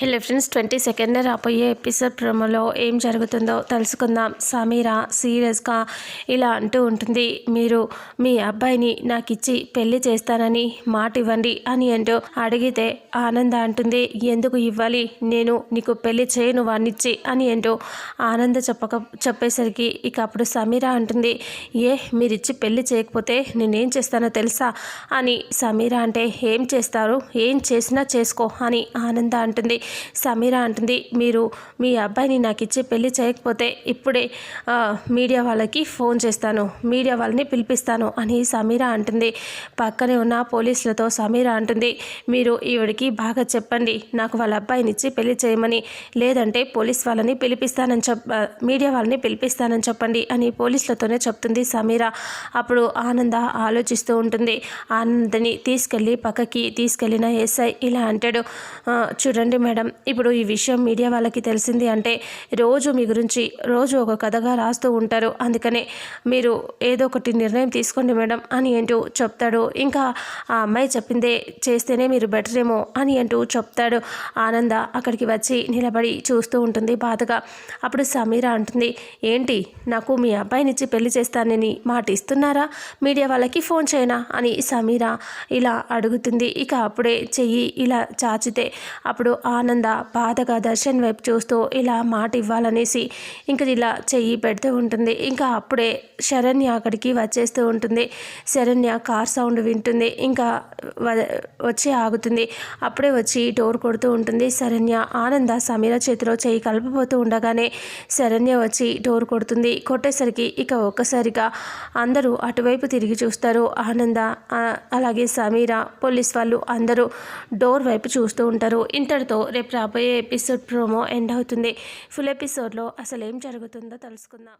Hello friends twenty second రాబోయే episode ప్రోమోలో ఏం జరుగుతుందో తెలుసుకుందాం. సమీరా సీరియస్గా ఇలా అంటూ ఉంటుంది మీరు మీ అబ్బాయిని నాకు ఇచ్చి పెళ్ళి చేస్తానని మాట ఇవ్వండి అని అంటూ అడిగితే ఆనంద అంటుంది ఎందుకు ఇవ్వాలి? నేను నీకు పెళ్ళి చేయను వాణ్ణిచ్చి అని అంటూ ఆనంద చెప్పక చెప్పేసరికి ఇక అప్పుడు సమీరా అంటుంది ఏ మీరిచ్చి పెళ్ళి చేయకపోతే నేనేం చేస్తానో తెలుసా అని సమీరా అంటే ఏం చేస్తారు? ఏం చేసినా చేసుకో అని ఆనంద అంటుంది. సమీరా అంటుంది మీరు మీ అబ్బాయిని నాకు ఇచ్చి పెళ్ళి చేయకపోతే ఇప్పుడే మీడియా వాళ్ళకి ఫోన్ చేస్తాను మీడియా వాళ్ళని పిలిపిస్తాను అని సమీరా అంటుంది. పక్కనే ఉన్న పోలీసులతో సమీరా అంటుంది మీరు ఈవిడికి బాగా చెప్పండి నాకు వాళ్ళ అబ్బాయిని ఇచ్చి పెళ్ళి చేయమని లేదంటే పోలీస్ వాళ్ళని పిలిపిస్తానని చెప్ మీడియా వాళ్ళని పిలిపిస్తానని చెప్పండి అని పోలీసులతోనే చెప్తుంది సమీరా. అప్పుడు ఆనంద ఆలోచిస్తూ ఉంటుంది ఆనందని తీసుకెళ్ళి పక్కకి తీసుకెళ్ళిన ఎస్ఐ ఇలా అంటాడు చూడండి మేడం ఇప్పుడు ఈ విషయం మీడియా వాళ్ళకి తెలిసింది అంటే రోజు మీ గురించి రోజు ఒక కథగా రాస్తూ ఉంటారు. అందుకనే మీరు ఏదో ఒకటి నిర్ణయం తీసుకోండి మేడం అని అంటూ చెప్తాడు. ఇంకా ఆ అమ్మాయి చెప్పిందే చేస్తేనే మీరు బెటర్ ఏమో అని అంటూ చెప్తాడు. ఆనంద అక్కడికి వచ్చి నిలబడి చూస్తూ ఉంటుంది బాధగా. అప్పుడు సమీర అంటుంది ఏంటి? నాకు మీ అబ్బాయినిచ్చి పెళ్ళి చేస్తానని మాట ఇస్తున్నారా మీడియా వాళ్ళకి ఫోన్ చేయనా? అని సమీర ఇలా అడుగుతుంది. ఇక అప్పుడే చెయ్యి ఇలా చాచితే అప్పుడు ఆనంద ఆనంద బాధగా దర్శన్ వైపు చూస్తూ ఇలా మాట ఇవ్వాలనేసి ఇంక ఇలా చెయ్యి పెడుతూ ఉంటుంది. ఇంకా అప్పుడే శరణ్య అక్కడికి వచ్చేస్తూ ఉంటుంది. శరణ్య కార్ సౌండ్ వింటుంది. ఇంకా వచ్చి ఆగుతుంది. అప్పుడే వచ్చి డోర్ కొడుతూ ఉంటుంది. శరణ్య ఆనంద సమీర చేతిలో చెయ్యి కలపబోతూ ఉండగానే శరణ్య వచ్చి డోర్ కొడుతుంది. కొట్టేసరికి ఇక ఒక్కసారిగా అందరూ అటువైపు తిరిగి చూస్తారు. ఆనంద అలాగే సమీర పోలీస్ వాళ్ళు అందరూ డోర్ వైపు చూస్తూ ఉంటారు. ఇంతటితో రేపు రాబోయే ఎపిసోడ్ ప్రోమో ఎండ్ అవుతుంది. ఫుల్ ఎపిసోడ్లో అసలు ఏం జరుగుతుందో తెలుసుకుందాం.